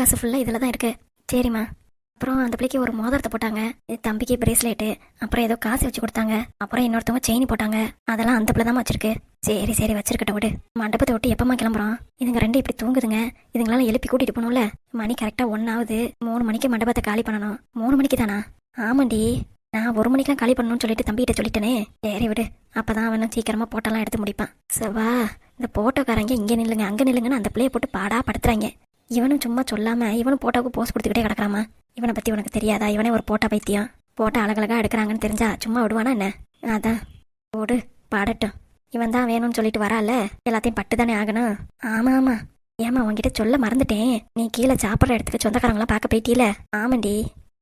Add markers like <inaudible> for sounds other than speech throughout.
காசு ஃபுல்லாக இதில் தான் இருக்குது சரிம்மா. அப்புறம் அந்த பிள்ளைக்கு ஒரு மோதிரத்தை போட்டாங்க. இது தம்பிக்கு பிரேஸ்லெட்டு அப்புறம் ஏதோ காசு வச்சு கொடுத்தாங்க. அப்புறம் இன்னொருத்தவங்க செயின் போட்டாங்க. அதெல்லாம் அந்த பிள்ளை தான் வச்சிருக்கு. சரி சரி வச்சிருக்கட்ட விடு. மண்டபத்தை விட்டு எப்பமா கிளம்புறோம்? இதுங்க ரெண்டு இப்படி தூங்குதுங்க. இதுங்களால எழுப்பி கூட்டிட்டு போகணும்ல? மணி கரெக்டா ஒன்னாவது மூணு மணிக்கு மண்டபத்தை காலி பண்ணணும். மூணு மணிக்கு தானா ஆமாண்டி. நான் ஒரு மணிக்கெல்லாம் காலி பண்ணணும்னு சொல்லிட்டு தம்பிகிட்ட சொல்லிட்டேனே. சரி விடு. அப்பதான் அவனும் சீக்கிரமா போட்டோலாம் எடுத்து முடிப்பான். சவா இந்த போட்டோக்காரங்க இங்கே நில்லுங்க அங்கே நில்லுங்கன்னு அந்த பிள்ளைய போட்டு பாடா படுத்துறாங்க. இவனும் சும்மா சொல்லாம இவனும் போட்டோவுக்கு போஸ் கொடுத்துக்கிட்டே கிடக்கிறாமா? இவனை பத்தி உனக்கு தெரியாதா? இவனே ஒரு போட்டா பைத்தியம். போட்டா அழகழகா எடுக்கிறாங்கன்னு தெரிஞ்சா சும்மா விடுவானா என்ன? அதான். ஓடு பாடட்டும். இவன் தான் வேணும்னு சொல்லிட்டு வரால எல்லாத்தையும் பட்டு தானே ஆகணும். ஆமா ஆமா. ஏமா உன்கிட்ட சொல்ல மறந்துட்டேன். நீ கீழே சாப்பிட்ற இடத்துக்கு சொந்தக்காரங்களாம் பார்க்க போயிட்டீல? ஆமாண்டி.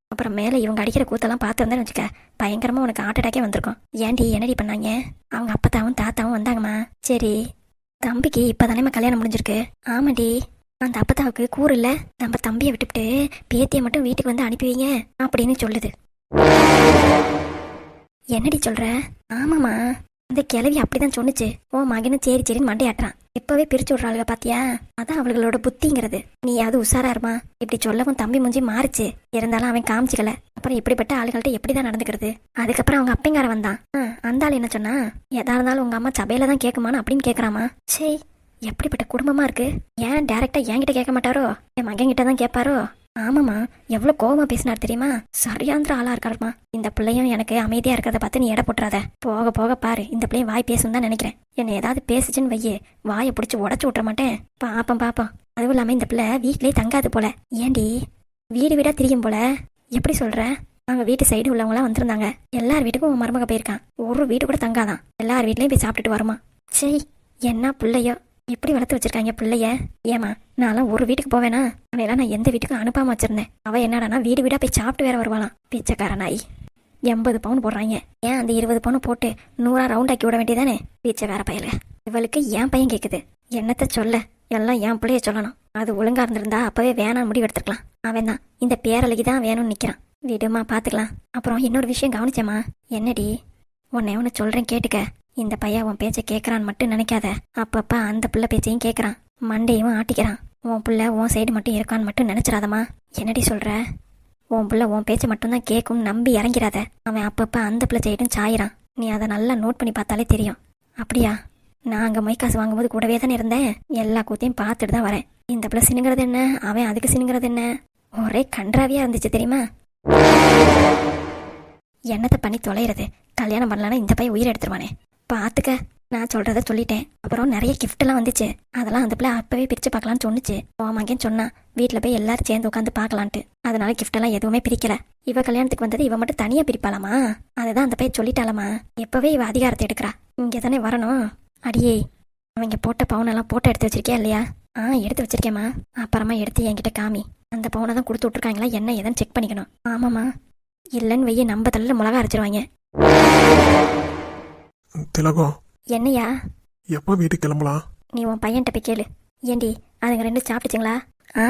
அப்புறம் மேலே இவங்க அடிக்கிற கூத்தெல்லாம் பார்த்துருந்தேன்னு வச்சுக்க பயங்கரமாக உனக்கு ஹார்ட் அட்டாக்கே வந்திருக்கும். ஏன்டி என்னடி பண்ணாங்க? அவங்க அப்பத்தாவும் தாத்தாவும் வந்தாங்கம்மா. சரி. தம்பிக்கு இப்போ இப்பதானேம்மா கல்யாணம் முடிஞ்சிருக்கு. ஆமாண்டி. அந்த அப்பத்தாவுக்கு கூறு இல்ல நம்ம தம்பியை விட்டுவிட்டு பேத்தியை மட்டும் வீட்டுக்கு வந்து அனுப்பி வைங்க அப்படின்னு சொல்லுது. என்னடி சொல்ற? ஆமாமா இந்த கிழவி அப்படிதான் சொன்னுச்சு. ஓ மகனும் சரி சரின்னு மண்டையாட்டுறான். இப்பவே பிரிச்சு விடுறாளுக பாத்தியா? அதான் அவளுகளோட புத்திங்கிறது. நீ அது உஷாரா இருமா? இப்படி சொல்லவும் தம்பி முஞ்சி மாறிச்சு. இருந்தாலும் அவன் காமிச்சிக்கல. அப்புறம் இப்படிப்பட்ட ஆளுகள்ட்ட எப்படிதான் நடந்துக்கிறது? அதுக்கப்புறம் அவங்க அப்பங்கார வந்தான் அந்த ஆள் என்ன சொன்னா? எதா இருந்தாலும் உங்க அம்மா சபையில தான் கேட்குமான்னு அப்படின்னு கேக்குறாமா? சே எப்படிப்பட்ட குடும்பமா இருக்கு? ஏன் டைரக்டா என்கிட்ட கேட்க மாட்டாரோ? என் மகன் தான் கேட்பாரோ? ஆமாமா எவ்வளவு கோவமா பேசினார் தெரியுமா? சரியாந்திர ஆளா இருக்காருமா. இந்த பிள்ளையும் எனக்கு அமைதியா இருக்கிறத பார்த்து நீ எடை போட்டுறாத. போக போக பாரு இந்த பிள்ளையும் வாய் பேசும் தான் நினைக்கிறேன். என்ன ஏதாவது பேசுச்சுன்னு வையே வாயை பிடிச்சி உடச்சு விட்ற மாட்டேன். பாப்போம் பாப்போம். அதுவும் இல்லாம இந்த பிள்ளை வீட்லயே தங்காது போல. ஏண்டி? வீடு வீடா திரியும் போல. எப்படி சொல்ற? அவங்க வீட்டு சைடு உள்ளவங்களாம் வந்திருந்தாங்க. எல்லார் வீட்டுக்கும் உன் மருமக போயிருக்கான். ஒரு வீடு கூட தங்காதான். எல்லார் வீட்லயும் போய் சாப்பிட்டுட்டு வருமா? சரி என்ன பிள்ளையோ? எப்படி வளர்த்து வச்சிருக்காங்க பிள்ளைய. ஏமா நான்லாம் ஒரு வீட்டுக்கு போவேனா? அவனையெல்லாம் நான் எந்த வீட்டுக்கும் அனுப்பாம வச்சிருந்தேன். அவன் என்னடானா வீடு வீடா போய் சாப்பிட்டு வேற வருவாளாம். பிச்சைக்கார நாய் எண்பது பவுன் போடுறாங்க. ஏன் அந்த இருபது பவுன் போட்டு நூறா ரவுண்ட் ஆக்கி விட வேண்டியதானே? பீச்சை வேற பயல. இவளுக்கு என் பையன் கேக்குது. என்னத்த சொல்ல? எல்லாம் என் பிள்ளைய சொல்லணும். அது ஒழுங்கா இருந்திருந்தா அப்பவே வேணாம் முடிவு எடுத்துக்கலாம் அவன் தான். இந்த பேரலைக்கு தான் வேணும்னு நிக்கிறான். விடுமா பாத்துக்கலாம். அப்புறம் இன்னொரு விஷயம் கவனிச்சேம்மா. என்னடி? உன்னை ஒன்று சொல்றேன் கேட்டுக்க. இந்த பையன் உன் பேச்சை கேட்கறான்னு மட்டும் நினைக்காத. அப்பப்போ அந்த பிள்ளை பேச்சையும் கேட்குறான் மண்டையும் ஆட்டிக்கிறான். உன் பிள்ளை உன் சைடு மட்டும் இருக்கான்னு மட்டும் நினைச்சிடாதம்மா. என்னடி சொல்கிற உன் பிள்ளை உன் பேச்சை மட்டும்தான் கேட்கும் நம்பி இறங்கிறாத அவன் அப்பப்போ அந்த பிள்ளை சைடும் சாயிறான். நீ அதை நல்லா நோட் பண்ணி பார்த்தாலே தெரியும். அப்படியா? நான் அங்கே மொய் காசு வாங்கும்போது கூடவே தானே இருந்தேன். எல்லா கூத்தையும் பார்த்துட்டு தான் வரேன். இந்த பிள்ளை சினுங்கிறது என்ன? அவன் அதுக்கு சினுங்கிறது என்ன? ஒரே கன்றாவியாக இருந்துச்சு தெரியுமா? என்னத்தை பண்ணி தொலைகிறது கல்யாணம் பண்ணலன்னா இந்த பையன் உயிர் எடுத்துருவானே. பார்த்துக்க நான் சொல்றத சொல்லிட்டேன். அப்புறம் நிறைய gift எல்லாம் வந்துச்சு. அதெல்லாம் அந்த பிள்ளை அப்பவே பிரிச்சு பார்க்கலாம்னு சொன்னுச்சு. போமாங்கன்னு சொன்னா வீட்டில் போய் எல்லாரும் சேர்ந்து உட்காந்து பார்க்கலான்ட்டு. அதனால gift எல்லாம் எதுவுமே பிரிக்கல. இவ கல்யாணத்துக்கு வந்தது இவ மட்டும் தனியா பிரிப்பாளாமா? அதுதான் அந்த பையன் சொல்லிட்டாலாமா எப்பவே இவ அதிகாரத்தை எடுக்கிறா. இங்கே தானே வரணும். அடியே அவங்க போட்ட பவுனெல்லாம் போட்டோ எடுத்து வச்சிருக்கியா இல்லையா? ஆ எடுத்து வச்சிருக்கேம்மா. அப்புறமா எடுத்து என்கிட்ட காமி. அந்த பவுனை தான் கொடுத்து விட்ருக்காங்களா என்ன ஏதுன்னு செக் பண்ணிக்கணும். ஆமாம்மா. இல்லைன்னு வெய்ய நம்ம தலையில் மிளகா அரைச்சிருவாங்க. திலகம். என்னையா? எப்போ வீட்டுக்கு கிளம்பலாம்? நீ உன் பையன்கிட்ட போய் கேளு. ஏண்டி அதுங்க ரெண்டும் சாப்பிட்டுச்சுங்களா? ஆ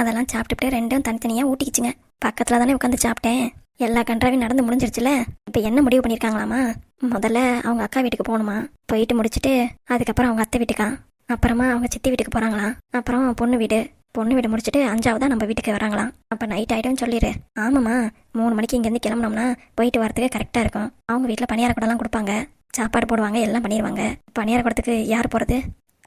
அதெல்லாம் சாப்பிட்டுட்டு ரெண்டும் தனித்தனியாக ஊட்டிக்கிச்சுங்க. பக்கத்தில் தானே உட்காந்து சாப்பிட்டேன். எல்லா கன்றாவையும் நடந்து முடிஞ்சிருச்சுல. இப்போ என்ன முடிவு பண்ணியிருக்காங்களாமா? முதல்ல அவங்க அக்கா வீட்டுக்கு போகணுமா? போயிட்டு முடிச்சுட்டு அதுக்கப்புறம் அவங்க அத்தை வீட்டுக்கா? அப்புறமா அவங்க சித்தி வீட்டுக்கு போகிறாங்களாம் அப்புறம் பொண்ணு வீடு. பொண்ணு வீடு முடிச்சுட்டு அஞ்சாவதா நம்ம வீட்டுக்கு வராங்களாம். அப்போ நைட் ஆகிடும் சொல்லிடு ஆமாம்மா மூணு மணிக்கு இங்கேருந்து கிளம்புனோம்னா போயிட்டு வரதுக்கு கரெக்டாக இருக்கும். அவங்க வீட்டில் பணியார கூடலாம் கொடுப்பாங்க. சாப்பாடு போடுவாங்க எல்லாம் பண்ணிடுவாங்க பணியார கூடத்துக்கு யார் போகிறது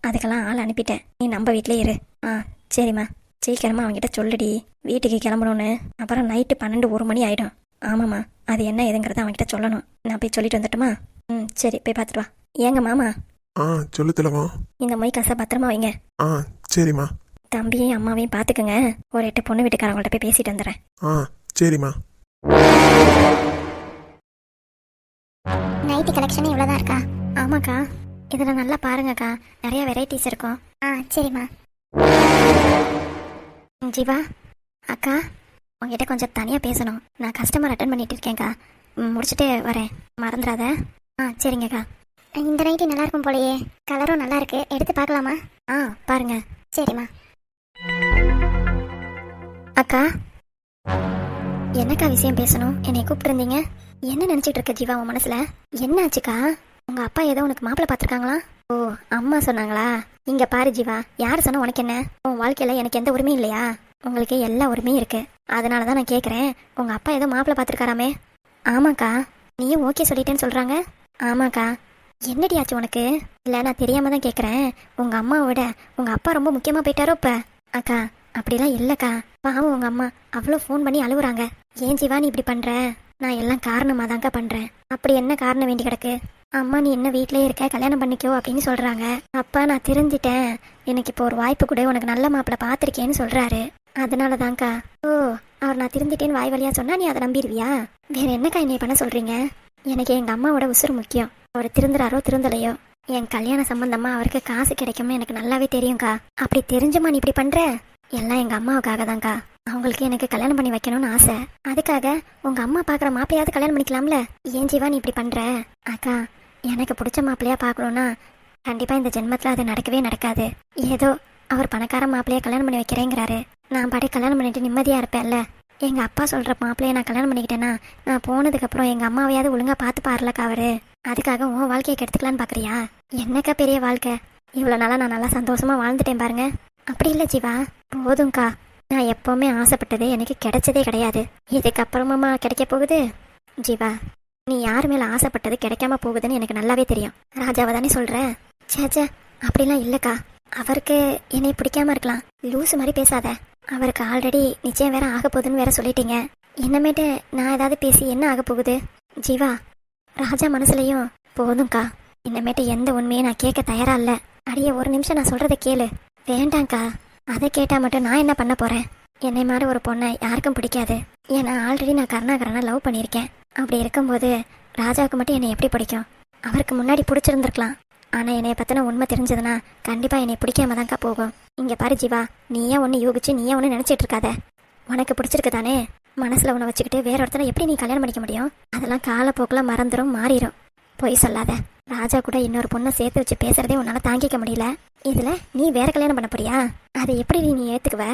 அதுக்கெல்லாம் ஆள் அனுப்பிட்டேன். நீ நம்ம வீட்டிலே இரு. ஆ சரிம்மா. சீக்கிரமா அவங்ககிட்ட சொல்லுடி. வீட்டுக்கு கிளம்பணும்னு. அப்புறம் நைட்டு பன்னெண்டு ஒரு மணி ஆயிடும். ஆமாம்மா. அது என்ன ஏதுங்கிறத அவன்கிட்ட சொல்லணும். நான் போய் சொல்லிட்டு வந்துட்டுமா ம் சரி போய் பார்த்துட்டு வா. ஏங்க மாமா? ஆ சொல்லு திலகம் இந்த மொய் காசை பத்திரமா வைங்க. ஆ சரிம்மா. தம்பியையும் அம்மாவையும் பார்த்துக்குங்க. ஒரு எட்டு பொண்ணு வீட்டுக்காரங்கள்ட்ட போய் பேசிட்டு வந்துடுறேன். ஆ சரிம்மா. நைட்டி கலெக்ஷன் இவ்வளோதான் இருக்கா? ஆமாக்கா. இதில் நல்லா பாருங்கக்கா. நிறைய வெரைட்டிஸ் இருக்கும் ஆ சரிம்மா. ஜீவா. அக்கா உங்ககிட்ட கொஞ்சம் தனியாக பேசணும். நான் கஸ்டமர் அட்டன் பண்ணிட்டு இருக்கேன்க்கா. முடிச்சுட்டு வரேன். மறந்துடாத. ஆ சரிங்கக்கா. இந்த நைட்டி நல்லா இருக்கும் போலயே. கலரும் நல்லா இருக்கு எடுத்து பார்க்கலாமா? ஆ பாருங்க. சரிம்மா. அக்கா. என்னக்கா விஷயம் பேசணும்? என்னை கூப்பிட்டுருந்தீங்க? என்ன நினைச்சிட்டு இருக்க ஜீவா உன் மனசுல? என்ன ஆச்சுக்கா? உங்க அப்பா ஏதோ உனக்கு மாப்பிள்ளை பார்த்துருக்காங்களா? ஓ அம்மா சொன்னாங்களா? இங்க பாரு ஜீவா யார் சொன்னால் உனக்கு என்ன? உன் வாழ்க்கையில எனக்கு எந்த உரிமையும் இல்லையா? உங்களுக்கு எல்லா உரிமையும் இருக்கு. அதனால தான் நான் கேட்குறேன் உங்க அப்பா ஏதோ மாப்பிள்ளை பார்த்துருக்காராமே. ஆமாக்கா நீயும் ஓகே சொல்லிட்டேன்னு சொல்றாங்க. ஆமாக்கா. என்னடி ஆச்சு உனக்கு? இல்லை நான் தெரியாம தான் கேட்குறேன் உங்க அம்மாவை விட உங்க அப்பா ரொம்ப முக்கியமா போயிட்டாரோ இப்ப? அக்கா அப்படிலாம் இல்லைக்கா. பாவம் உங்க அம்மா. அவ்வளோ ஃபோன் பண்ணி அழுகுறாங்க ஏன் ஜீவா நீ இப்படி பண்ற? நான் எல்லாம் காரணமாக தாங்க பண்ணுறேன் அப்படி என்ன காரணம் வேண்டி கிடக்கு? அம்மா நீ என்ன வீட்டிலே இருக்க? கல்யாணம் பண்ணிக்கோ அப்படின்னு சொல்கிறாங்க அப்பா நான் தெரிஞ்சிட்டேன். எனக்கு இப்போ ஒரு வாய்ப்பு கூட. உனக்கு நல்ல மாப்பிள்ள பார்த்துருக்கேன்னு சொல்கிறாரு அதனால தான்க்கா ஓ அவர் நான் திருந்திட்டேன்னு வாய் வழியாக சொன்னா நீ அதை நம்பிடுவியா? வேற என்னக்கா என்னை பண்ண சொல்கிறீங்க எனக்கு எங்கள் அம்மாவோட உசுறு முக்கியம். அவர் திருந்துறாரோ திருந்தலையோ. என் கல்யாண சம்பந்தமாக அவருக்கு காசு கிடைக்கும்னு எனக்கு நல்லாவே தெரியும்க்கா. அப்படி தெரிஞ்சுமா நீ இப்படி பண்ணுற எல்லாம் எங்கள் அம்மாவுக்காக தான்க்கா அவங்களுக்கு எனக்கு கல்யாணம் பண்ணி வைக்கணும்னு ஆசை. அதுக்காக உங்க அம்மா பாக்குற மாப்பிள்ளையாவது கல்யாணம் பண்ணிக்கலாம்ல? ஏன் ஜீவா நீ இப்படி பண்ற? அக்கா எனக்கு பிடிச்ச மாப்பிள்ளையா பாக்கணும்னா கண்டிப்பா இந்த ஜென்மத்துல அது நடக்கவே நடக்காது. ஏதோ அவர் பணக்கார மாப்பிள்ளைய கல்யாணம் பண்ணி வைக்கிறேங்கிறாரு. நான் பாடி கல்யாணம் பண்ணிட்டு நிம்மதியா இருப்பேன்ல. எங்க அப்பா சொல்ற மாப்பிள்ளைய நான் கல்யாணம் பண்ணிக்கிட்டேன்னா நான் போனதுக்கு அப்புறம் எங்க அம்மாவையாவது ஒழுங்கா பார்த்து பாருலக்கா அவரு. அதுக்காக உன் வாழ்க்கையை கெடுத்துக்கலான்னு பாக்குறியா? என்னக்கா பெரிய வாழ்க்கை? இவ்வளவு நாளா நான் நல்லா சந்தோஷமா வாழ்ந்துட்டேன் பாருங்க. அப்படி இல்ல ஜீவா. போதும்க்கா. நான் எப்பவுமே ஆசைப்பட்டது எனக்கு கிடைச்சதே கிடையாது. இதுக்கப்புறமா கிடைக்க போகுது? ஜீவா நீ யார் மேல ஆசைப்பட்டது கிடைக்காம போகுதுன்னு எனக்கு நல்லாவே தெரியும். ராஜாவை தானே சொல்ற? ச்சே ச்சே அப்படிலாம் இல்லக்கா. அவருக்கு என்னை பிடிக்காம இருக்கலாம். லூசு மாதிரி பேசாத. அவருக்கு ஆல்ரெடி நிச்சயம் வேற ஆக போகுதுன்னு வேற சொல்லிட்டீங்க. என்னமேட்டு நான் ஏதாவது பேசி என்ன ஆக போகுது? ஜீவா ராஜா மனசுலயும் போதும்க்கா. இன்னமேட்டு எந்த உண்மையும் நான் கேட்க தயாரா இல்ல. அடியே ஒரு நிமிஷம் நான் சொல்றதை கேளு. வேண்டாங்க்கா அதை கேட்டால் மட்டும் நான் என்ன பண்ண போகிறேன் என்னை மாதிரி ஒரு பொண்ணை யாருக்கும் பிடிக்காது. ஏன்னா ஆல்ரெடி நான் கருணாகரனை லவ் பண்ணியிருக்கேன். அப்படி இருக்கும்போது ராஜாவுக்கு மட்டும் என்னை எப்படி பிடிக்கும்? அவருக்கு முன்னாடி பிடிச்சிருந்துருக்கலாம். ஆனால் என்னைய பற்றின உண்மை தெரிஞ்சதுன்னா கண்டிப்பாக என்னை பிடிக்காம தான்க்கா போகும். இங்கே பாரு ஜீவா நீயே ஒன்று யோகிச்சு நீயே ஒன்று நினச்சிட்டு இருக்காத? உனக்கு பிடிச்சிருக்கு தானே? மனசில் உன்னை வச்சுக்கிட்டு வேற ஒருத்தனை எப்படி நீ கல்யாணம் பண்ணிக்க முடியும்? அதெல்லாம் காலப்போக்கில் மறந்துடும் மாறிடும் பொய் சொல்லாத. ராஜா கூட இன்னொரு பொண்ணை சேர்த்து வச்சு பேசுறதே உன்னால தாங்கிக்க முடியல. இதுல நீ வேற கல்யாணம் பண்ண போறியா? அதை எப்படி நீ ஏத்துக்குவ?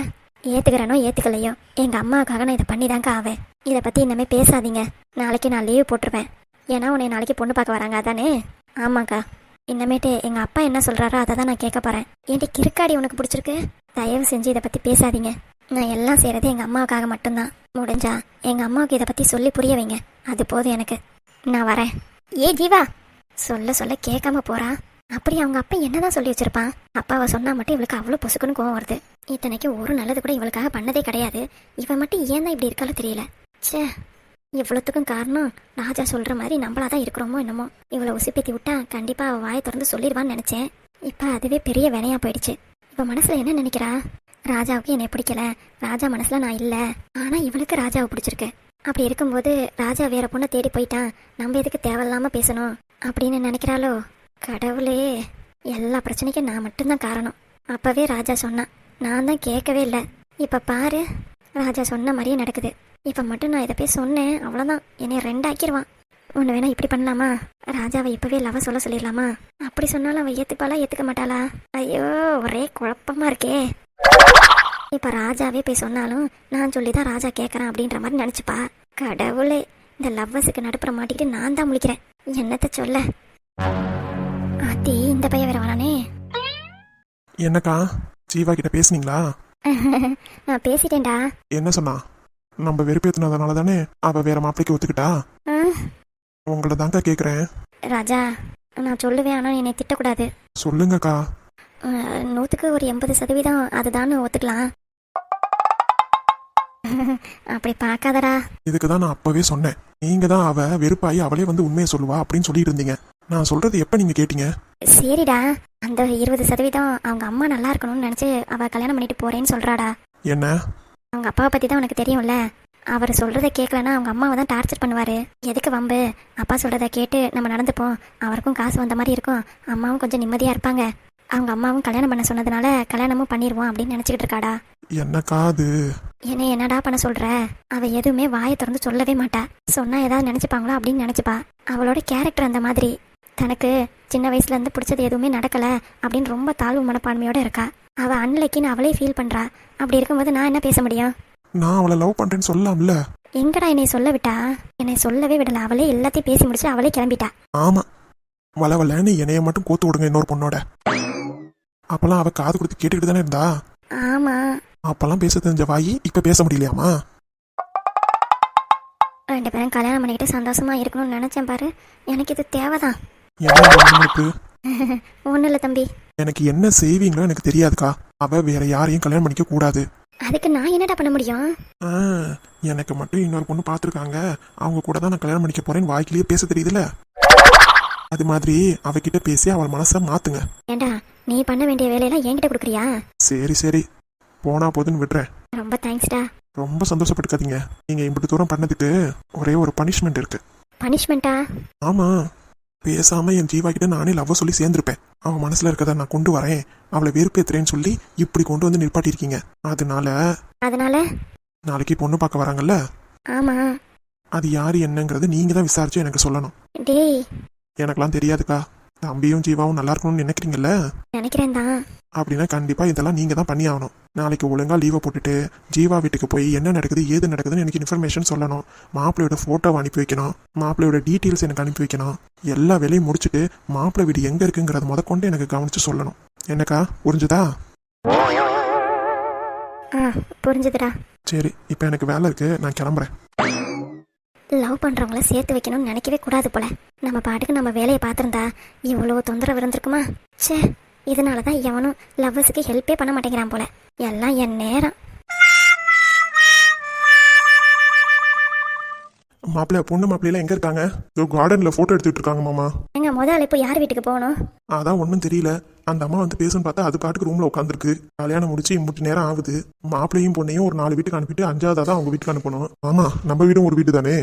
ஏத்துக்கிறனோ ஏத்துக்கலையோ? எங்க அம்மாவுக்காக நான் இதை பண்ணிதாங்க ஆவேன். இதை பத்தி இன்னமே பேசாதீங்க. நாளைக்கு நான் லீவ் போட்டுருவேன். ஏன்னா உன்னை நாளைக்கு பொண்ணு பார்க்க வராங்க அதானே? ஆமாக்கா. இன்னமேட்டு எங்க அப்பா என்ன சொல்றாரோ அதை தான் நான் கேட்க போறேன். ஏன்டி கிறுக்காடி உனக்கு பிடிச்சிருக்கு? தயவு செஞ்சு இதை பத்தி பேசாதீங்க. நான் எல்லாம் செய்யறது எங்க அம்மாவுக்காக மட்டும்தான். முடிஞ்சா எங்க அம்மாவுக்கு இதை பத்தி சொல்லி புரிய வைங்க. அது போதும் எனக்கு. நான் வரேன். ஏ ஜீவா! சொல்ல சொல்ல கேட்காம போறா அப்படி அவங்க அப்பா என்னதான் சொல்லி வச்சிருப்பான்? அப்பாவை சொன்னா மட்டும் இவளுக்கு அவ்வளோ பொசுக்குன்னு கோவம் வருது. இத்தனைக்கு ஒரு நல்லது கூட இவளுக்காக பண்ணதே கிடையாது. இவன் மட்டும் ஏன் தான் இப்படி இருக்காலும் தெரியல. ச்சே இவ்வளோத்துக்கும் காரணம் ராஜா சொல்ற மாதிரி நம்மளா தான் இருக்கிறோமோ என்னமோ. இவளை உசுப்பேத்தி விட்டா கண்டிப்பா அவள் வாயை திறந்து சொல்லிடுவான்னு நினைச்சேன். இப்ப அதுவே பெரிய வினையா போயிடுச்சு. இப்போ மனசுல என்ன நினைக்கிறா? ராஜாவுக்கு என்னை பிடிக்கல. ராஜா மனசுல நான் இல்லை. ஆனா இவளுக்கு ராஜாவை பிடிச்சிருக்கு. அப்படி இருக்கும்போது ராஜா வேற பொண்ணை தேடி போயிட்டான். நம்ம எதுக்கு தேவையில்லாம பேசணும்? அப்படின்னு நினைக்கிறாளோ? கடவுளே எல்லா பிரச்சனைக்கும் நான் மட்டும்தான் காரணம். அப்போவே ராஜா சொன்னான் நான் தான் கேட்கவே இல்லை. இப்போ பாரு ராஜா சொன்ன மாதிரியே நடக்குது. இப்போ மட்டும் நான் இதை போய் சொன்னேன் அவ்வளோதான் என்னை ரெண்டாக்கிடுவான் ஒன்று வேணா இப்படி பண்ணலாமா? ராஜாவை இப்பவே லவ சொல்ல சொல்லிடலாமா? அப்படி சொன்னாலும் அவள் ஏற்றுப்பாளா ஏத்துக்க மாட்டாளா? ஐயோ ஒரே குழப்பமா இருக்கே. இப்போ ராஜாவே போய் சொன்னாலும் நான் சொல்லி தான் ராஜா கேட்குறான் அப்படின்ற மாதிரி நினச்சிப்பா. கடவுளே. இந்த லவ்வஸுக்கு நடுப்புற மாட்டிக்கிட்டு நான் தான் முழிக்கிறேன். என்னத்த சொல்ல? ஆத்தி இந்த பையன் வேற வரானே. என்னக்கா? ஜீவா கிட்ட பேசுனீங்களா? <laughs> நான் பேசிட்டேன்டா. என்ன சொன்னா? நம்ம வெறுப்பேத்துனதுனால தானே அவ வேற மாப்பிளைக்கு ஒத்துக்கிட்டா? உங்களை தாங்க கேக்குறேன். ராஜா நான் சொல்லுவேன் ஆனால் என்னை திட்டக்கூடாது. சொல்லுங்கக்கா. நூற்றுக்கு ஒரு எண்பது சதவீதம் அதுதான்னு ஒத்துக்கலாம். <laughs> அப்படி பார்க்காதடா. இதுக்கு தான் நான் அப்பவே சொன்னேன். நீங்க தான் அவ வெறுப்பாயி அவளே வந்து உண்மையை சொல்லுவா அப்படின்னு சொல்லிட்டு இருந்தீங்க நான் சொல்றது எப்ப நீங்க கேட்டீங்க? சரிடா. அந்த இருபது சதவீதம் அவங்க அம்மா நல்லா இருக்கணும்னு நினச்சி அவள் கல்யாணம் பண்ணிட்டு போறேன்னு சொல்றாடா. என்ன? அவங்க அப்பாவை பற்றி தான் உனக்கு தெரியும்ல. அவர் சொல்றத கேட்கலன்னா அவங்க அம்மாவை தான் டார்ச்சர் பண்ணுவாரு. எதுக்கு வம்பு? அப்பா சொல்றத கேட்டு நம்ம நடந்துப்போம். அவருக்கும் காசு வந்த மாதிரி இருக்கும். அம்மாவும் கொஞ்சம் நிம்மதியா இருப்பாங்க. அவங்க அம்மாவும் கல்யாணம் பண்ண சொன்னதுனால கல்யாணமும் பண்ணிடுவோம் அப்படின்னு நினச்சிக்கிட்டு இருக்காடா. என்னக்கா அது என்ன என்னடா பண்ண சொல்ற? அவ எதுவுமே வாயை திறந்து சொல்லவே மாட்டா. சொன்னா ஏதாவது நினைச்சுப்பாங்களோ அப்படின்னு நினைச்சுப்பா. அவளோட கேரக்டர் அந்த மாதிரி. தனக்கு சின்ன வயசுல இருந்து பிடிச்சது எதுவுமே நடக்கல அப்படின்னு ரொம்ப தாழ்வு மனப்பான்மையோட இருக்கா. அவ அன்னைக்குன்னு அவளே ஃபீல் பண்றா. அப்படி இருக்கும்போது நான் என்ன பேச முடியும்? நான் அவளை லவ் பண்றேன்னு சொல்லலாம்ல எங்கடா என்னை சொல்ல விட்டா? என்னை சொல்லவே விடல. அவளே எல்லாத்தையும் பேசி முடிச்சு அவளே கிளம்பிட்டா. ஆமா. வள வளன்னு என்னைய மட்டும் கோத்து விடுங்க இன்னொரு பொண்ணோட. அப்பெல்லாம் அவ காது கொடுத்து கேட்டுக்கிட்டு தானே இருந்தா? ஆமா. அப்பெல்லாம் பேச தெரிஞ்ச வாயி இப்ப பேச முடியலையாமா? ரெண்டு பேரும் கல்யாணம் பண்ணிக்கிட்டு சந்தோஷமா இருக்கணும்னு நினைச்சேன் பாரு. எனக்கு இது தேவைதான். <laughs> ஒன்றும் இல்லை தம்பி. எனக்கு என்ன செய்வீங்களோ எனக்கு தெரியாதுக்கா. அவ வேற யாரையும் கல்யாணம் பண்ணிக்க கூடாது. அதுக்கு நான் என்னடா பண்ண முடியும்? எனக்கு மட்டும் இன்னொரு பொண்ணு பார்த்துருக்காங்க. அவங்க கூட தான் நான் கல்யாணம் பண்ணிக்க போறேன்னு வாய்க்கிலேயே பேச தெரியுதுல அது மாதிரி அவகிட்ட பேசி அவள் மனசை மாத்துங்க. ஏண்டா நீ பண்ண வேண்டிய வேலையெல்லாம் என்கிட்ட கொடுக்குறியா? சரி சரி. போனா போதுன்னு விடுறேன் ரொம்ப தேங்க்ஸ்டா ரொம்ப சந்தோஷப்பட்டுக்காதீங்க. நீங்க இப்படி தூரம் பண்ணதுக்கு ஒரே ஒரு பனிஷ்மெண்ட் இருக்கு. பனிஷ்மெண்ட்டா ஆமா. பேசாம என் ஜீவா கிட்ட நானே லவ் சொல்லி சேர்ந்திருப்பேன். அவன் மனசுல இருக்கதை நான் கொண்டு வரேன். அவளை வெறுப்பேத்துறேன்னு சொல்லி இப்படி கொண்டு வந்து நிற்பாட்டிருக்கீங்க அதனால அதனால? நாளைக்கு பொண்ணு பார்க்க வராங்கல்ல? ஆமா. அது யாரு என்னங்கிறது நீங்க தான் விசாரிச்சு எனக்கு சொல்லணும். டேய். எனக்கெல்லாம் தெரியாதுக்கா. தம்பியும் ஜீவாவும் நல்லா இருக்கணும்னு நினைக்கிறீங்கல்ல? நினைக்கிறேன் தான் அப்படின்னா கண்டிப்பா இதெல்லாம் நீங்க தான் பண்ணி ஆகணும் நாளைக்கு ஒழுங்கா லீவை போட்டுட்டு ஜீவா வீட்டுக்கு போய் என்ன நடக்குது ஏது நடக்குதுன்னு எனக்கு இன்ஃபர்மேஷன் சொல்லணும். மாப்பிள்ளையோட போட்டோவை அனுப்பி வைக்கணும். மாப்பிள்ளையோட டீட்டெயில்ஸ் எனக்கு அனுப்பி வைக்கணும். எல்லா வேலையும் முடிச்சுட்டு மாப்பிள்ளை வீடு எங்க இருக்குங்கிறத முதற்கொண்டு எனக்கு கவனிச்சு சொல்லணும். என்னக்கா புரிஞ்சுதா? புரிஞ்சுதுடா. சரி இப்போ எனக்கு வேலை இருக்கு நான் கிளம்புறேன். லவ் பண்றவங்கள சேர்த்து வைக்கணும்னு நினைக்கவே கூடாது போல. நம்ம பாட்டுக்கு நம்ம வேலையை பார்த்துருந்தா இவ்வளோ தொந்தரவு இருந்திருக்குமா? ச்சே இதனால தான் எவனும் லவ்வர்ஸுக்கு ஹெல்ப்பே பண்ண மாட்டேங்கிறான் போல. எல்லாம் என் நேரம். மாப்பிள்ளை பொண்ணு மாப்பிள்ளைலாம் எங்க இருக்காங்க? இதோ கார்டன்ல போட்டோ எடுத்துட்டு இருக்காங்க மாமா. எங்க முதல்ல இப்போ யார் வீட்டுக்கு போகணும்? அதான் ஒன்றும் தெரியல. அந்த அம்மா வந்து பேசுன்னு பார்த்தா அது பாட்டுக்கு ரூம்ல உட்காந்துருக்கு கல்யாணம் முடிச்சு இம்புட்டு நேரம் ஆகுது. மாப்பிள்ளையும் பொண்ணையும் ஒரு நாலு வீட்டுக்கு அனுப்பிட்டு அஞ்சாவதா தான் அவங்க வீட்டுக்கு அனுப்பணும். ஆமா நம்ம வீடும் ஒரு வீடு தானே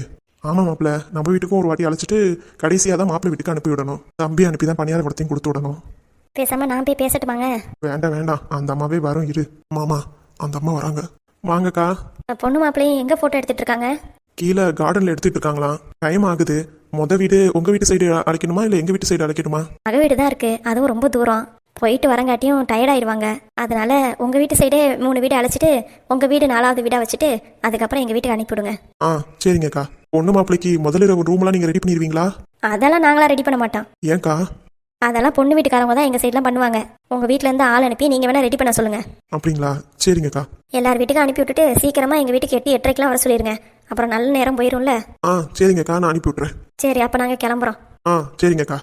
ஆமா மாப்பிள்ள நம்ம வீட்டுக்கும் ஒரு வாட்டி அழைச்சிட்டு கடைசியாக தான் மாப்பிள்ளை வீட்டுக்கு அனுப்பி விடணும். தம்பி அனுப்பி தான் பணியார படத்தையும் கொடுத்து விடணும். பேசாம நான் போய் பேசட்டுமாங்க? வேண்டாம் வேண்டாம். அந்த அம்மாவே வரும் இரு. மாமா அந்த அம்மா வராங்க. வாங்கக்கா. பொண்ணு மாப்பிள்ளையும் எங்க போட்டோ எடுத்துட்டு இருக்காங்க? கீழே கார்டன்ல எடுத்துட்டு இருக்காங்களாம் டைம் ஆகுது. மொத வீடு உங்க வீட்டு சைடு அழைக்கணுமா இல்ல எங்க வீட்டு சைடு அழைக்கணுமா? மக வீடு தான் இருக்கு. அதுவும் ரொம்ப தூரம். போயிட்டு வரங்காட்டியும் டயர்ட் ஆயிடுவாங்க அதனால உங்க வீட்டு சைடே மூணு வீடு அழைச்சிட்டு உங்க வீடு நாலாவது வீடா வச்சுட்டு அதுக்கப்புறம் எங்க வீட்டுக்கு அனுப்பிவிடுங்க. ஆ சரிங்கக்கா பொண்ணு மாப்பிள்ளைக்கு முதல்ல ரூம்லாம் நீங்க ரெடி பண்ணிடுவீங்களா அதெல்லாம் நாங்களாம் ரெடி பண்ண மாட்டோம். ஏன்க்கா? அதெல்லாம் பொண்ணு வீட்டுக்காரங்க தான் எங்க சைட்லாம் பண்ணுவாங்க. உங்க வீட்ல இருந்து ஆள் அனுப்பி நீங்க வேணா ரெடி பண்ண சொல்லுங்க. அப்படிங்களா? சரிங்கக்கா எல்லார் வீட்டுக்கும் அனுப்பி விட்டுட்டு சீக்கிரமா எங்க வீட்டுக்கு எட்டு எட்டரைக்கெல்லாம் வர சொல்லிருங்க. அப்புறம் நல்ல நேரம் போயிரும்ல? ஆ சரிங்கக்கா நான் அனுப்பி விட்றேன் சரி அப்ப நாங்க கிளம்புறோம். ஆ சரிங்கக்கா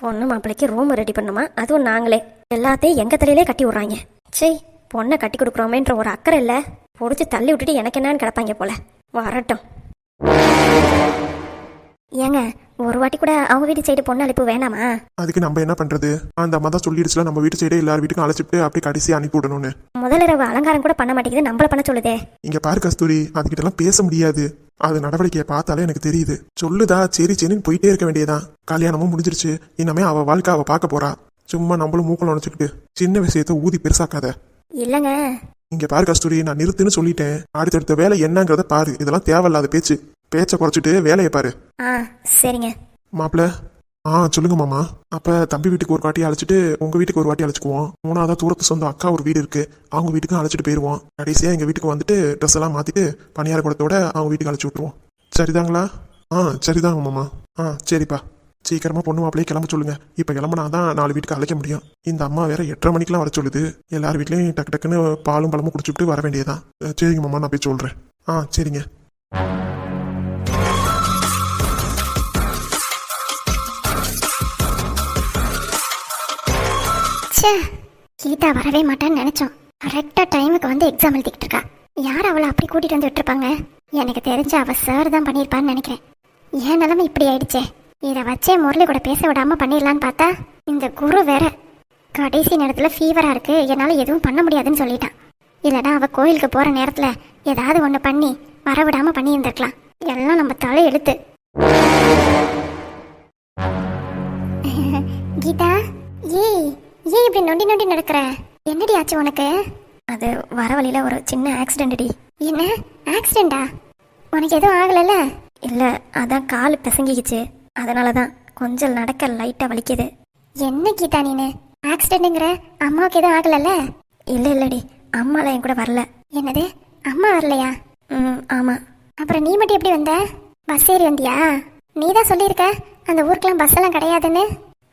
பொண்ணு மாப்பிள்ளைக்கு ரூம் ரெடி பண்ணுமா? அதுவும் நாங்களே. எல்லாத்தையும் எங்கள் தலையிலே கட்டி விடுறாங்க. சே பொண்ணை கட்டி கொடுக்குறோமேன்ற ஒரு அக்கறை இல்லை. பொடிச்சு தள்ளி விட்டுட்டு எனக்கு என்னன்னு கிடப்பாங்க போல. வரட்டும். ஏங்க ஒரு வாட்டி கூட அவங்க வீட்டு சைடு பொண்ணு அழைப்பு வேணாமா? அதுக்கு நம்ம என்ன பண்றது? அந்த அம்மா தான் சொல்லிடுச்சுல நம்ம வீட்டு சைடே எல்லார் வீட்டுக்கும் அழைச்சிட்டு அப்படியே கடைசியா அனுப்பி விடணும்னு. முதலிரவு அலங்காரம் கூட பண்ண மாட்டேங்குது நம்மள பண்ண சொல்லுதே. இங்க பாரு கஸ்தூரி அதுகிட்ட எல்லாம் பேச முடியாது. அது நடவடிக்கையை பார்த்தாலே எனக்கு தெரியுது. சொல்லுதா சரி சரின்னு போயிட்டே இருக்க வேண்டியதான் கல்யாணமும் முடிஞ்சிருச்சு. இனிமே அவ வாழ்க்கை அவ பார்க்க போறா. சும்மா நம்மளும் மூக்கல நினைச்சுக்கிட்டு சின்ன விஷயத்த ஊதி பெருசாக்காத. இல்லைங்க. இங்க பாரு கஸ்தூரி நான் நிறுத்துன்னு சொல்லிட்டேன். அடுத்தடுத்த வேலை என்னங்கிறத பாரு. இதெல்லாம் தேவையில்லாத பேச்சு. பேச்சை குறைச்சிட்டு வேலையை பாரு. ஆ சரிங்க. மாப்பிள ஆ சொல்லுங்க மாமா. அப்ப தம்பி வீட்டுக்கு ஒரு வாட்டி அழைச்சிட்டு உங்க வீட்டுக்கு ஒரு வாட்டி அழைச்சிக்குவோம். மூணாவதா தூரத்து சொந்த அக்கா ஒரு வீடு இருக்கு. அவங்க வீட்டுக்கும் அழைச்சிட்டு போயிருவோம். கடைசியா எங்க வீட்டுக்கு வந்துட்டு ட்ரெஸ் எல்லாம் மாத்திட்டு பணியார குடத்தோட அவங்க வீட்டுக்கு அழைச்சி விட்டுருவோம். சரிதாங்களா? ஆ சரிதாங்க மாமா. ஆ சரிப்பா. சீக்கிரமா பொண்ணு மாப்பிளையே கிளம்ப சொல்லுங்க. இப்ப கிளம்புனாதான் நாலு வீட்டுக்கு அழைக்க முடியும். இந்த அம்மா வேற எட்டரை மணிக்கெல்லாம் வர சொல்லுது. எல்லார் வீட்லயும் டக்கு டக்குன்னு பாலும் பழமும் குடிச்சுட்டு வர வேண்டியதான் சரிங்க மாமா நான் போய் சொல்றேன். ஆ சரிங்க. கீதா வரவே மாட்டான்னு நினைச்சோம். கரெக்டா டைமுக்கு வந்து எக்ஸாம் எழுதிக்கிட்டு இருக்கா யார் அவளை அப்படி கூட்டிட்டு வந்து விட்டுருப்பாங்க? எனக்கு தெரிஞ்ச அவ சார் தான் பண்ணியிருப்பான்னு நினைக்கிறேன். என் நிலைமை இப்படி ஆயிடுச்சே? இதை வச்சே முரளி கூட பேச விடாம பண்ணிடலான்னு பார்த்தா இந்த குரு வேற. கடைசி நேரத்தில் ஃபீவராக இருக்கு. என்னால் எதுவும் பண்ண முடியாதுன்னு சொல்லிட்டான். இல்லைனா அவள் கோயிலுக்கு போகிற நேரத்தில் ஏதாவது ஒன்று பண்ணி வர பண்ணியிருந்திருக்கலாம். எல்லாம் நம்ம தலை எழுத்து <laughs> கீதா ஏய் ஏன் இப்படி நொண்டி நொண்டி நடக்கிற? என்னடி ஆச்சு உனக்கு? அது வர வழியில ஒரு சின்ன ஆக்சிடென்ட் டி. என்ன? ஆக்சிடென்டா உனக்கு எதுவும் ஆகலைல்ல? இல்ல அதான் கால் பிசங்கிக்கிச்சு. அதனால தான் கொஞ்சம் நடக்க லைட்டா வலிக்குது. என்ன கீதா நீனு? ஆக்சிடென்ட்ங்கிற அம்மாவுக்கு எதுவும் ஆகலைல்ல? இல்ல இல்லடி அம்மாலாம் என் கூட வரல. என்னது? அம்மா வரலையா? ம் ஆமா. அப்புறம் நீ மட்டும் எப்படி வந்த? பஸ் ஏறி வந்தியா? நீ தான் சொல்லியிருக்க அந்த ஊருக்கெல்லாம் பஸ் எல்லாம் கிடையாதுன்னு?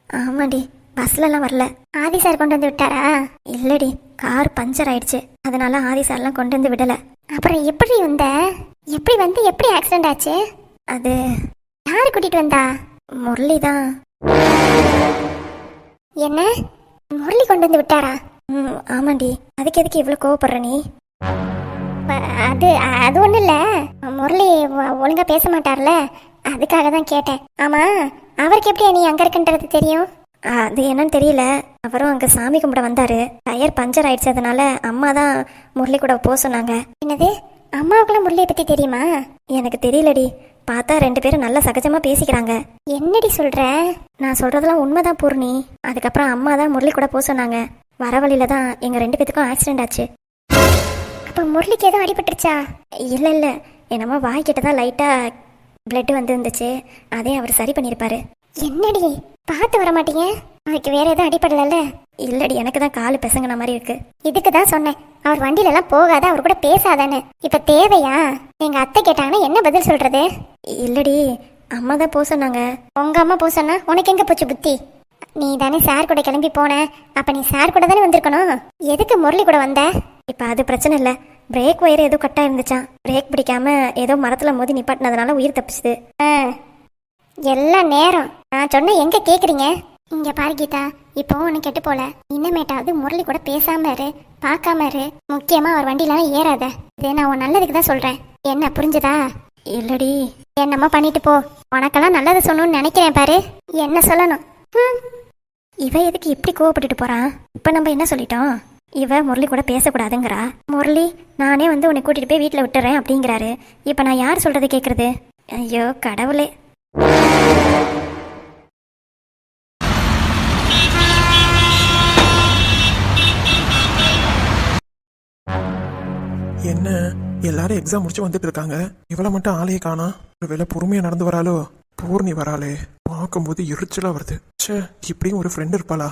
ஆமாடி. பஸ்லலாம் வரல. ஆதி சார் கொண்டு வந்து விட்டாரா? இல்லடி கார் பஞ்சர் ஆயிடுச்சு. அதனால ஆதி சார்லாம் கொண்டு வந்து விடல. அப்புறம் எப்படி வந்த? எப்படி வந்து எப்படி ஆக்சிடென்ட் ஆச்சு? அது யார் கூட்டிட்டு வந்தா? முரளி தான். என்ன? முரளி கொண்டு வந்து விட்டாரா? ம் ஆமாண்டி. அதுக்கு எதுக்கு இவ்வளோ கோவப்படுற நீ? அது அது ஒன்றும் இல்லை. முரளி ஒழுங்காக பேச மாட்டார்ல. அதுக்காக தான் கேட்டேன். ஆமாம் அவருக்கு எப்படி நீ அங்கே இருக்குன்றது தெரியும்? அது என்னன்னு தெரியல. அவரும் அங்கே சாமி கும்பிட வந்தாரு. டயர் பஞ்சர் ஆயிடுச்சு அதனால அம்மா தான் முரளி கூட போக சொன்னாங்க. என்னது? அம்மாவுக்குலாம் முரளியை பத்தி தெரியுமா? எனக்கு தெரியலடி. பார்த்தா ரெண்டு பேரும் நல்லா சகஜமா பேசிக்கிறாங்க. என்னடி சொல்ற? நான் சொல்றதெல்லாம் உண்மைதான் பூர்ணி. அதுக்கப்புறம் அம்மா தான் முரளி கூட போக சொன்னாங்க. வர வழியில தான் எங்க ரெண்டு பேத்துக்கும் ஆக்சிடென்ட் ஆச்சு. அப்ப முரளிக்கு எதுவும் அடிபட்டுருச்சா? இல்ல இல்ல. என்னமோ வாய்க்கிட்ட தான் லைட்டா பிளட் வந்து இருந்துச்சு. அதே அவர் சரி பண்ணியிருப்பாரு. என்னடி? பார்த்து வர மாட்டீங்க அவருக்கு வேற எதுவும் அடிபடல இல்லடி எனக்கு தான் காலு பிசங்கின மாதிரி இருக்கு. இதுக்கு தான் சொன்னேன். அவர் வண்டியில எல்லாம் போகாத அவர் கூட பேசாதானே இப்ப தேவையா? எங்க அத்தை கேட்டாங்கன்னா என்ன பதில் சொல்றது? இல்லடி அம்மா தான் போக சொன்னாங்க. உங்க அம்மா போ சொன்னா உனக்கு எங்க போச்சு புத்தி? நீ தானே சார் கூட கிளம்பி போன. அப்ப நீ சார் கூட தானே வந்திருக்கணும்? எதுக்கு முரளி கூட வந்த? இப்போ அது பிரச்சனை இல்லை. பிரேக் ஒயர் ஏதோ கட்டாக இருந்துச்சான் பிரேக் பிடிக்காம ஏதோ மரத்துல மோதி நிப்பாட்டினதுனால உயிர் தப்பிச்சுது. ஆ, எல்லாம் நேரம். நான் சொன்ன எங்க கேக்குறீங்க? இங்க பாரு கீதா இப்போ ஒண்ணு கெட்டு போல. இன்னமேட்டாவது முரளி கூட பேசாம இரு பார்க்காம இரு. முக்கியமா அவர் வண்டியிலாம் ஏறாத. இது நான் உன் நல்லதுக்கு தான் சொல்றேன். என்ன புரிஞ்சுதா? இல்லடி. என்னமோ பண்ணிட்டு போ. உனக்கெல்லாம் நல்லது சொல்லணும்னு நினைக்கிறேன் பாரு. என்ன சொல்லணும். இவ எதுக்கு இப்படி கோவப்பட்டுட்டு போறான் இப்போ நம்ம என்ன சொல்லிட்டோம்? இவ முரளி கூட பேசக்கூடாதுங்கிறா. முரளி நானே வந்து உன்னை கூட்டிட்டு போய் வீட்டில் விட்டுறேன் அப்படிங்கிறாரு. இப்போ நான் யார் சொல்றது கேட்குறது ஐயோ கடவுளே. என்ன? எல்லாரும் எக்ஸாம் முடிச்சு வந்துட்டு இருக்காங்க. இவளை மட்டும் ஆளையே காணா. ஒருவேளை பொறுமையா நடந்து வராளோ? பூர்ணி வராளே. பார்க்கும்போது எரிச்சலா வருது. ச்சே இப்படியும் ஒரு ஃப்ரெண்ட் இருப்பாளா?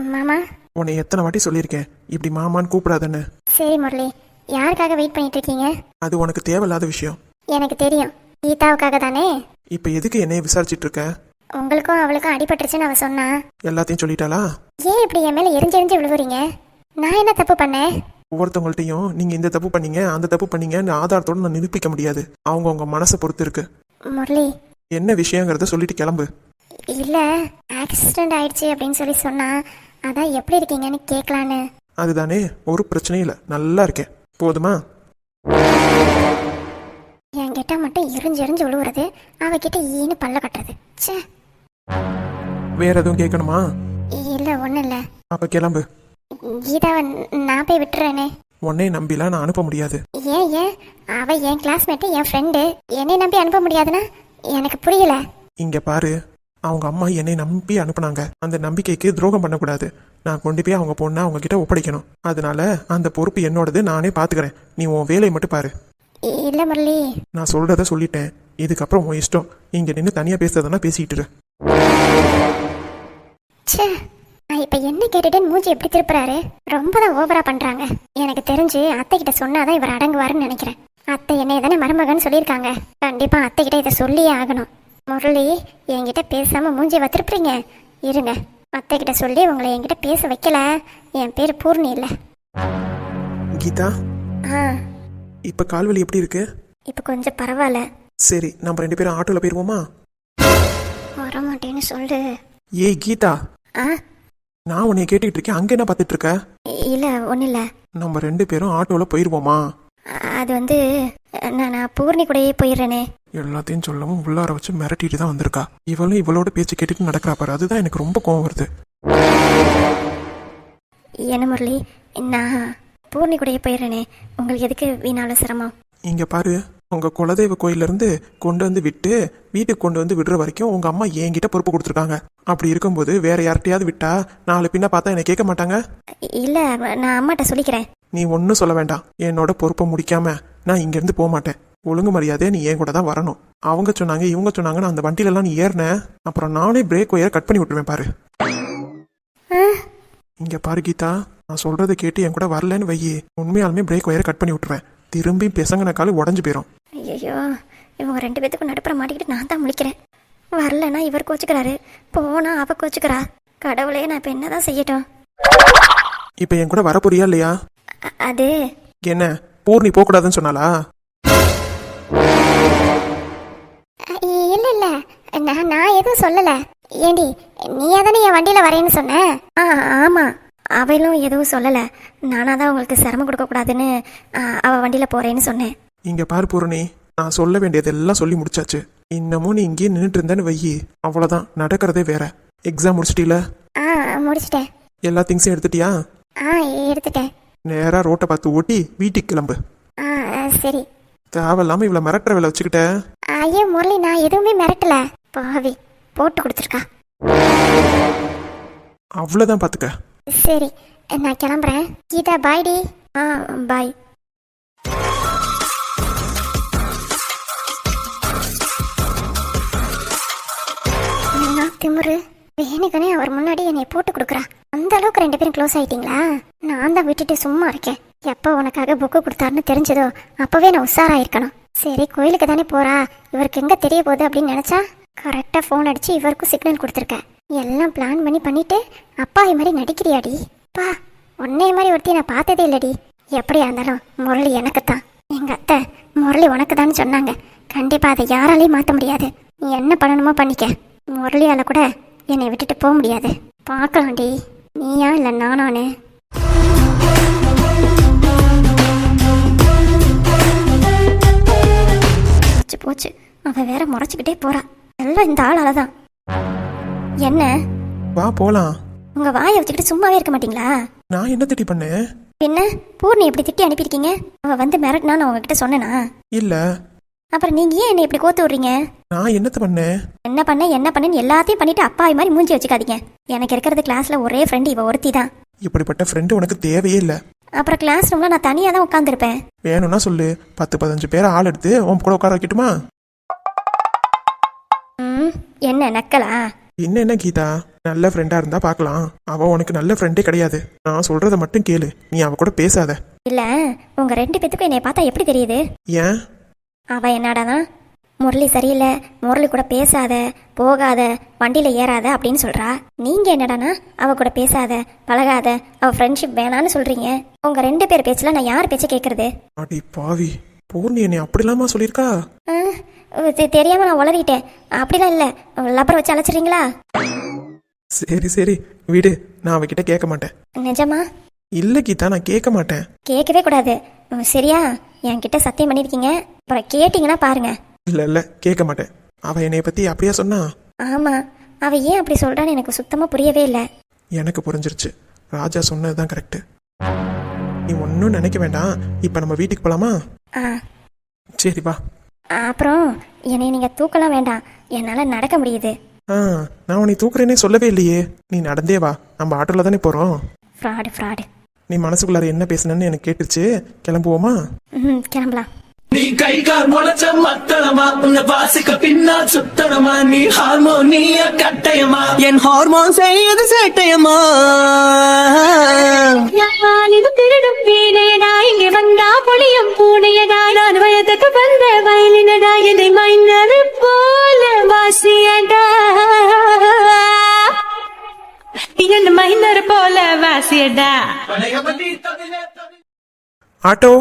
மாமா? உன்னை எத்தனை வாட்டி சொல்லியிருக்கேன். இப்படி மாமான்னு கூப்பிடாதன்னு. சரி முரளி. யாருக்காக வெயிட் பண்ணிட்டு இருக்கீங்க? அது உனக்கு தேவையில்லாத விஷயம். எனக்கு தெரியும். கீதாவுக்காக தானே? இப்ப எதுக்கு என்னைய விசாரிச்சிட்டு இருக்க? உங்களுக்கும் அவளுக்கும் அடிபட்டுருச்சுன்னு அவ சொன்னா? எல்லாத்தையும் சொல்லிட்டாளா? ஏன் இப்படி என் மேல எரிஞ்சு எரிஞ்சு விழுவுறீங்க? நான் என்ன தப்பு பண்ணேன்? ஒவ்வொருத்தவங்கள்ட்டையும் நீங்க இந்த தப்பு பண்ணீங்க அந்த தப்பு பண்ணீங்கன்னு ஆதாரத்தோட நான் நிரூபிக்க முடியாது. அவங்க உங்க மனசை பொறுத்து இருக்கு. முரளி. என்ன விஷயங்கிறத சொல்லிட்டு கிளம்பு. இல்ல ஆக்சிடென்ட் ஆயிடுச்சு அப்படின்னு சொல்லி சொன்னா அதான் எப்படி இருக்கீங்கன்னு கேட்கலான்னு அதுதானே ஒரு பிரச்சனையும் இல்லை. நல்லா இருக்கேன். போதுமா? என்கிட்ட மட்டும் எரிஞ்சு எரிஞ்சு விழுவுறது அவகிட்ட ஈன்னு பல்ல கட்டுறது. ச்சே. வேற எதுவும் கேட்கணுமா? இல்ல ஒண்ணும் இல்ல. அப்ப கிளம்பு. கீதாவை நான் போய் விட்டுறேனே. உன்னை நம்பிலாம் நான் அனுப்ப முடியாது. ஏன் ஏன்? அவ என் கிளாஸ்மேட்டு என் ஃப்ரெண்டு என்னை நம்பி அனுப்ப முடியாதுன்னா? எனக்கு புரியல. இங்க பாரு. அவங்க அம்மா என்னை நம்பி அனுப்புனாங்க. அந்த நம்பிக்கைக்கு துரோகம் பண்ணக்கூடாது. நான் கொண்டு போய் அவங்க பொண்ணை அவங்க கிட்ட ஒப்படைக்கணும். அதனால அந்த பொறுப்பு என்னோடது நானே பாத்துக்கிறேன். நீ உன் வேலையை மட்டும் பாரு. இல்ல முரளி. நான் சொல்றத சொல்லிட்டேன். இதுக்கப்புறம் உன் இஷ்டம். இங்க நின்று தனியா பேசுறதுனா பேசிட்டு இரு. ச்சே. நான் இப்ப என்ன கேட்டுட்டேன்னு மூஞ்சி எப்படி திருப்புறாரு? ரொம்ப தான் ஓவரா பண்றாங்க. எனக்கு தெரிஞ்சு அத்தை கிட்ட சொன்னாதான் இவர் அடங்குவாருன்னு நினைக்கிறேன். அத்தை என்னை தானே மருமகன்னு சொல்லியிருக்காங்க. கண்டிப்பா அத்தை கிட்ட இதை சொல்லியே ஆகணும். முரளி என்கிட்ட பேசாம மூஞ்சி வத்திருப்பீங்க இருங்க. அத்தை கிட்ட சொல்லி உங்களை என்கிட்ட பேச வைக்கல. என் பேர் பூர்ணி இல்ல. கீதா? ஆ. இப்ப கால்வலி எப்படி இருக்கு? இப்போ கொஞ்சம் பரவாயில்ல. சரி நம்ம ரெண்டு பேரும் ஆட்டோல போயிருவோமா? வரமாட்டேன்னு சொல்லு. ஏய் கீதா. ஆ? நான் உன்னை கேட்டுக்கிட்டு இருக்கேன். அங்க என்ன பார்த்துட்டு இருக்க? இல்லை ஒன்றும் இல்லை. நம்ம ரெண்டு பேரும் ஆட்டோல போயிருவோமா? அது வந்து நான் நான் பூர்ணி கூடயே போயிடுறேனே. எல்லாத்தையும் சொல்லவும் உள்ளார வச்சு மிரட்டிட்டு தான் வந்திருக்கா. இவளும் இவளோட பேச்சு கேட்டுட்டு நடக்கிறா பாரு. அதுதான் எனக்கு ரொம்ப கோவம் வருது. என்ன முரளி நான் பூர்ணி கூடயே போயிடுறேனே. உங்களுக்கு எதுக்கு வீணாலும் சிரமம்? இங்க பாரு உங்க குலதெய்வ கோயில்ல இருந்து கொண்டு வந்து விட்டு வீட்டுக்கு கொண்டு வந்து விடுற வரைக்கும் உங்க அம்மா என்கிட்ட பொறுப்பு கொடுத்துருக்காங்க. அப்படி இருக்கும்போது வேற யார்கிட்டயாவது விட்டா நாலு பின்ன பார்த்தா என்னை கேட்க மாட்டாங்க? இல்லை நான் அம்மாட்ட சொல்லிக்கிறேன். நீ ஒன்றும் சொல்ல வேண்டாம். என்னோட பொறுப்பை முடிக்காம நான் இங்கேருந்து போக மாட்டேன். ஒழுங்கு மரியாதையா நீ என் கூட தான் வரணும். அவங்க சொன்னாங்க இவங்க சொன்னாங்கன்னு அந்த வண்டியில எல்லாம் நீ ஏறின? அப்புறம் நானே பிரேக் ஒயரை கட் பண்ணி விட்டுருவேன் பாரு. இங்க பாரு கீதா நான் சொல்றதை கேட்டு என் கூட வரலன்னு வையி. உண்மையாலுமே பிரேக் ஒயரை கட் பண்ணி விட்டுருவேன். திரும்பி பெசங்கின காலு உடஞ்சு போயிடும் ஐயோ இவங்க ரெண்டு பேத்துக்கும் நடுப்புற மாட்டிக்கிட்டு நான் தான் முழிக்கிறேன். வரலன்னா இவர் கோச்சுக்கிறாரு போனா அவ கோச்சுக்கிறா. கடவுளே நான் இப்போ என்னதான் செய்யட்டும்? இப்போ என் கூட வரப்போறியா இல்லையா? அது. என்ன பூர்ணி போகக்கூடாதுன்னு சொன்னாலா இல்ல இல்ல. நான் நான் எதுவும் சொல்லல. ஏண்டி நீ தானே என் வண்டியில வரேன்னு சொன்ன? ஆ ஆமாம் அவளும் எதுவும் சொல்லலை. நானாக தான் உங்களுக்கு சிரமம் கொடுக்கக்கூடாதுன்னு ஆ, அவ வண்டியில் போகிறேன்னு சொன்னேன். இங்க பாரு பூரணி நான் சொல்ல வேண்டியதெல்லாம் சொல்லி முடிச்சாச்சு. இன்னமும் நீ இங்கேயே நின்றுட்டு இருந்தேன்னு வையி. அவ்வளோதான் நடக்கிறதே வேற. எக்ஸாம் முடிச்சிட்டீல? ஆ முடிச்சிட்டேன். எல்லா திங்ஸையும் எடுத்துட்டியா? ஆ எடுத்துட்டேன். நேராக ரோட்டை பார்த்து ஓட்டி வீட்டுக்கு கிளம்பு. ஆ சரி. தேவையில்லாம இவ்வளோ மிரட்டுற வேலை வச்சுக்கிட்ட. ஐயோ முரளி நான் எதுவுமே மிரட்டல. பாவி. போட்டு கொடுத்துருக்கா. அவ்வளோதான் பார்த்துக்க சரி நான் கிளம்புறேன். கீதா பாய்டி ஆ பாய் என்ன திமுரு? வேணுக்கனே அவர் முன்னாடி என்னை போட்டு கொடுக்குறா. அந்த அளவுக்கு ரெண்டு பேரும் க்ளோஸ் ஆயிட்டீங்களா? நான் தான் விட்டுட்டு சும்மா இருக்கேன். எப்போ உனக்காக புக்கு கொடுத்தாருன்னு தெரிஞ்சதோ அப்பவே நான் உஷாராயிருக்கணும். சரி கோயிலுக்கு தானே போறா? இவருக்கு எங்க தெரிய போகுது அப்படின்னு நினைச்சா? கரெக்டாக ஃபோன் அடித்து இவருக்கும் சிக்னல் கொடுத்துருக்கேன். எல்லாம் பிளான் பண்ணி பண்ணிட்டு அப்பா இது மாதிரி நடிக்கிறியாடி? பா உன்னைய மாதிரி ஒருத்தி நான் பார்த்ததே இல்லடி. எப்படியா இருந்தாலும் முரளி எனக்கு தான் எங்கள் அத்தை முரளி உனக்கு தான் சொன்னாங்க. கண்டிப்பாக அதை யாராலையும் மாற்ற முடியாது. நீ என்ன பண்ணணுமோ பண்ணிக்க. முரளியால் கூட என்னை விட்டுட்டு போக முடியாது. பார்க்கலாம்டி. நீயா இல்லை நானானு போச்சு போச்சு. அவ வேற முறைச்சிக்கிட்டே போறா. எல்லாம் இந்த ஆளால தான் என்ன? வா போலாம். உங்க வாயை வச்சுக்கிட்டு சும்மாவே இருக்க மாட்டீங்களா? நான் என்ன திட்டி பண்ணேன் பின்ன பூர்ணி எப்படி திட்டி அனுப்பியிருக்கீங்க? அவ வந்து மிரட்டினா நான் உங்ககிட்ட சொன்னேனா? இல்ல. அப்புறம் நீங்க ஏன் என்னை இப்படி கோத்து விடுறீங்க? நான் என்னத்த பண்ணேன் என்ன பண்ண என்ன பண்ணேன்னு எல்லாத்தையும் பண்ணிட்டு அப்பா மாதிரி மூஞ்சி வச்சுக்காதீங்க. எனக்கு இருக்கிறது கிளாஸ்ல ஒரே ஃப்ரெண்டு இவ ஒருத்தி தான். இப்படிப்பட்ட ஃப்ரெண்டு உனக்கு தேவையே இல்லை. அப்புறம் கிளாஸ் ரூம்ல நான் தனியா தான் உட்காந்துருப்பேன் வேணும்னா சொல்லு. பத்து பதினஞ்சு பேரை ஆள் எடுத்து உன் கூட உட்கார வைக்கட்டுமா? என்ன நக்கலா? இன்னும் என்ன கீதா? நல்ல ஃப்ரெண்டா இருந்தா பார்க்கலாம் அவ உனக்கு நல்ல ஃப்ரெண்டே கிடையாது. நான் சொல்றத மட்டும் கேளு. நீ அவ கூட பேசாத. இல்ல உங்க ரெண்டு பேத்துக்கும் என்னை பார்த்தா எப்படி தெரியுது? ஏன்? அவ என்னடாதான் முரளி சரியில்லை முரளி கூட பேசாத போகாத வண்டியில ஏறாத அப்படின்னு சொல்றா. நீங்க என்னடானா? அவ கூட பேசாத பழகாத அவ ஃப்ரெண்ட்ஷிப் வேணான்னு சொல்றீங்க. உங்க ரெண்டு பேர் பேச்சுல நான் யார் பேச்ச கேக்குறது? அடி பாவி பூர்ணி என்னை அப்படிலாமா சொல்லியிருக்கா? ஆ, தெ- தெரியாம நான் உளறிட்டேன் அப்படிலாம் இல்ல. லப்பர் வச்சு அழைச்சிடுறீங்களா? சரி சரி. விடு. நான் அவகிட்ட கேட்க மாட்டேன். நிஜமா? இல்ல கீதா நான் கேட்க மாட்டேன். கேட்கவே கூடாது. சரியா? என்கிட்ட சத்தியம் பண்ணிருக்கீங்க. அப்புறம் கேட்டிங்கன்னா பாருங்க. இல்ல இல்ல. கேட்க மாட்டேன். அவ என்னைய பத்தி அப்படியா சொன்னா? ஆமா. அவ ஏன் அப்படி சொல்றான்னு எனக்கு சுத்தமா புரியவே இல்லை. எனக்கு புரிஞ்சிருச்சு. ராஜா சொன்னதுதான் கரெக்ட். நீ ஒன்றும் நினைக்க வேண்டாம். இப்போ நம்ம வீட்டுக்கு போலாமா? சரி வா. அப்புறம் என்னை நீங்க தூக்கலாம் வேண்டாம். என்னால நடக்க முடியுது. ஆ நான் உன்னை தூக்குறேனே சொல்லவே இல்லையே. நீ நடந்தே வா. நம்ம ஆட்டோல தானே போறோம். ஃப்ராடு ஃப்ராடு நீ மனசுக்குள்ளார என்ன பேசுனன்னு எனக்கு கேட்டுருச்சு. கிளம்புவோமா? ம் கிளம்பலாம். நீ கை கால் முளைச்ச மத்தளமா உன்னை வாசிக்க பின்னால் சுத்தணமா நீ ஹார்மோனிய கட்டயமா? என் ஹார்மோன் செய்யது சேட்டையமா யானிது திருடும் வீணையடா இங்கே வந்தா பொழியும் பூனையடா நான் வயதுக்கு வந்த வயலினடா என்னை போல வாசியடா. மைனர் போல வாசியடா. ஆட்டோ.